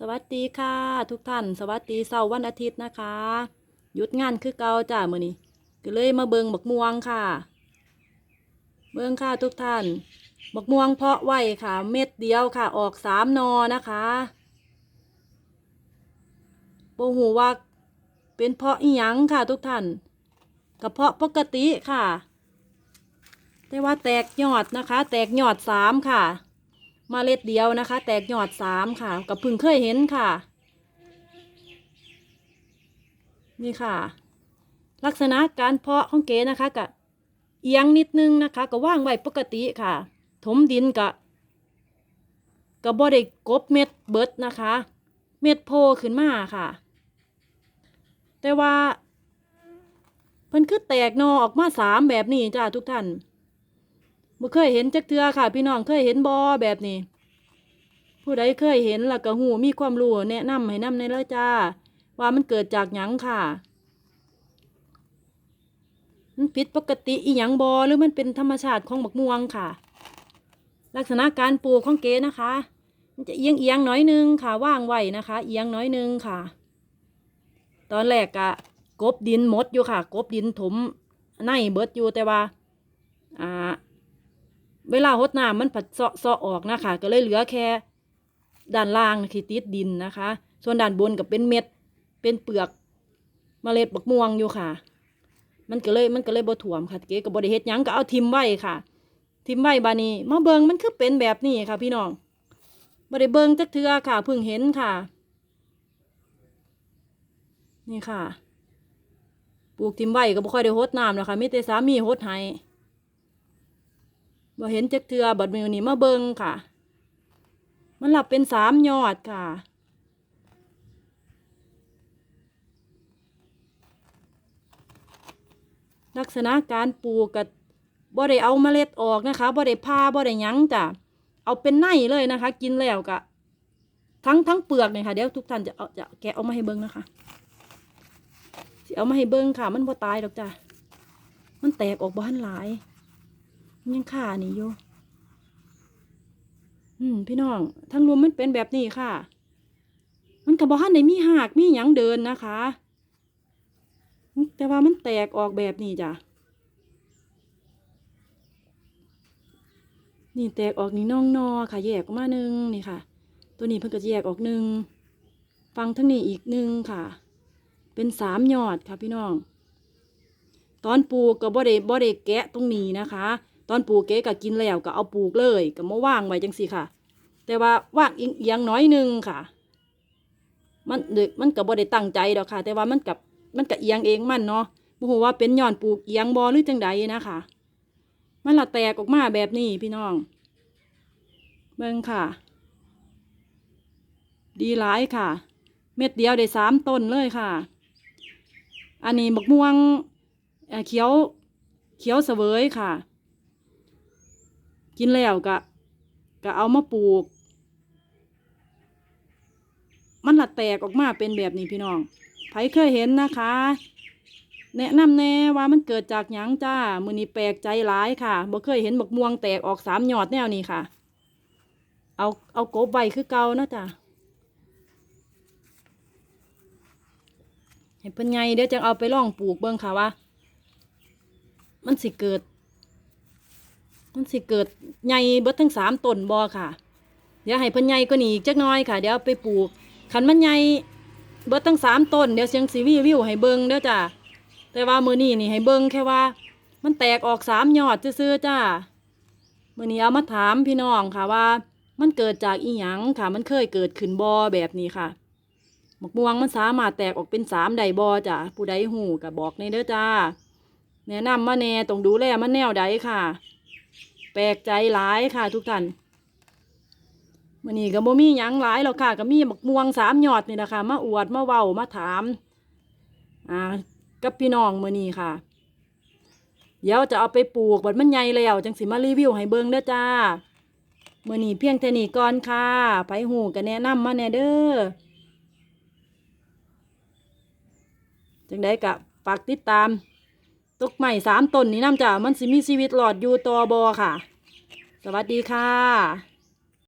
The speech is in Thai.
สวัสดีค่ะ ทุกท่าน สวัสดีเสาร์วันอาทิตย์นะคะ หยุดงานคือเก่าจ้ามื้อนี้ก็เลยมาเบิงบักม่วงค่ะ เบิงค่ะทุกท่านบักม่วงเพาะไว้ค่ะ เม็ดเดียวค่ะ ออกสามนอนะคะโบหูว่าเป็นเพาะอีหยังค่ะ ทุกท่านกระเพาะปกติค่ะ แต่ว่าแตกยอดนะคะ แตกยอดสามค่ะ มาเล็ดเดียวนะคะ แตกยอดสามค่ะ กับพึ่งเคยเห็นค่ะ นี่ค่ะ ลักษณะการเพาะของเก๋นะคะกะเอียงนิดนึงนะคะ ก็ว่างไว้ปกติค่ะ ถมดินกะก็บ่ได้กบเม็ดเบิดนะคะ เม็ดโพขึ้นมาค่ะ แต่ว่าเพิ่นคือแตกนอออกมาสามแบบนี้จ้าทุกท่าน บ่เคยเห็นจักเทือค่ะ พี่น้องเคยเห็นบอแบบนี้ ผู้ใดเคยเห็นแล้วก็หูมีความรู้แนะนำให้นำในเลยจ้า ว่ามันเกิดจากหยังค่ะมันผิดปกติอีหยังบอหรือมันเป็นธรรมชาติของบักม่วงค่ะ ลักษณะการปลูกของเก๋นะคะ มันจะเอียงเอียงน้อยนึงค่ะว่างไว้นะคะ เอียงน้อยนึงค่ะ ตอนแรกกะกบดินหมดอยู่ค่ะ กบดินถมในเบิดอยู่แต่ว่า อ่า เวลาหดน้ำมันผัดเซาะเซาะออกนะคะ ก็เลยเหลือแค่ด้านล่างที่ติดดินนะคะ ส่วนด้านบนก็เป็นเม็ด เป็นเปลือกเมล็ดบักม่วงอยู่ค่ะ มันก็เลยมันก็เลยบ่ถ่วมค่ะเก๋ก็บ่ได้เฮ็ดยังก็เอาทิมไว้ค่ะ ทิมไว้บานี้มาเบิงมันคือเป็นแบบนี้ค่ะ พี่น้องบ่ได้เบิงจักเทื่อค่ะเพิ่งเห็นค่ะ นี่ค่ะ ปลูกทิมไว้ก็บ่ค่อยได้หดน้ำนะคะมีแต่สามีหดให้ บ่เห็นจักเทือบัดมือนี้มาเบิงค่ะ มันหลับเป็นสามยอดค่ะ ลักษณะการปลูกกับบ่ได้เอาเมล็ดออกนะคะบ่ได้พาบ่ได้ยั้งจ้ะเอาเป็นไนเลยนะคะ กินแล้วกะทั้งทั้งเปลือกเนี่ยค่ะ เดี๋ยวทุกท่านจะเอาจะแกะเอามาให้เบิ้งนะคะเอามาให้เบิ้งค่ะ มันบ่ตายดอกจ้ะมันแตกออกบ้านหลาย ยังขานี่อยู่อืม พี่น้องทั้งรวมมันเป็นแบบนี้ค่ะ มันกับบ้านในมีหากมีหยังเดินนะคะ แต่ว่ามันแตกออกแบบนี้จ้ะนี่แตกออกนี่น่องนอค่ะแยกออกมาหนึ่งนี่ค่ะ ตัวนี้เพิ่งก็แยกออกหนึ่งฟังทั้งนี้อีกหนึ่งค่ะ เป็นสามยอดค่ะพี่น้อง ตอนปลูกก็บ่ได้บ่ได้แกะตรงนี้นะคะ ตอนปลูกเก๋ก็กินแล้วก็เอาปลูกเลยก็มาว่างไว้จังสิค่ะ แต่ว่าว่างเอียงน้อยหนึงค่ะ มันเด็กมันก็บ่ได้ตั้งใจดอกค่ะ แต่ว่ามันกับมันก็เอียงเองมันเนาะบ่ฮู้ว่าเป็นย้อนปลูกเอียงบ่หรือจังใดนะคะ มันละแตกออกมาแบบนี้พี่น้อง เบิ่งค่ะ ดีหลายค่ะ เม็ดเดียวได้สามต้นเลยค่ะ อันนี้บักม่วงเอ่อเขียวเขียวเสวยค่ะ กินแล้วก็ก็เอามาปลูก มันละแตกออกมาเป็นแบบนี้พี่น้องใครเคยเห็นนะคะ แนะนำแน่ว่ามันเกิดจากหยังจ้า มือนี้แปลกใจหลายค่ะบ่เคยเห็นบักม่วงแตกออกสามยอดแนวนี้ค่ะ เอาเอากบใบคือเก่านะจ้ะให้เพิ่นไงเดี๋ยวจะเอาไปล่องปลูกเบิ่งค่ะว่า มันสิเกิด มันสิเกิดใหญ่เบิดทั้งสามต้นบ่ค่ะ เดี๋ยวให้เพิ่นใหญ่กว่านี้อีกจักหน้อยค่ะ เดี๋ยวไปปลูกคันมันใหญ่เบิดทั้งสามต้นเดี๋ยวเสียงสีวิววิวให้เบิงเด้อจ้ะแต่ว่ามือนี้นี่ให้เบิงแค่ว่า มันแตกออกสามยอดซื่อๆจ้ามือนี้เอามาถามพี่น้องค่ะว่า มันเกิดจากอีหยังค่ะ มันเคยเกิดขึ้นบ่แบบนี้ค่ะหมะม่วงมันสามารถแตกออกเป็นสามใดบ่จ้ะผู้ใดหูก็บอกในเด้อจ้าแนะนำมาแน่ต้องดูแลมันแนวใดค่ะ แปลกใจหลายค่ะทุกท่านมันนี้ก็บ่มีหยังหลายหรอกค่ะก็มีบักม่วงสามยอดนี่แหละค่ะมาอวดมาเว้ามาถามอ่ากับพี่น้องมื้อนี้ค่ะ เดี๋ยวจะเอาไปปลูกบัดมันใหญ่แล้วจังสิมารีวิวให้เบิ่งเด้อจ้ามื้อนี้เพียงเท่านี้ก่อนค่ะไผหูก็แนะนำมาแน่เด้อจังได้ก็ฝากติดตาม ตกใหม่สามต้นนี้น้ำจ่ามันสิมีชีวิตหลอดอยู่ตัวบอค่ะ สวัสดีค่ะ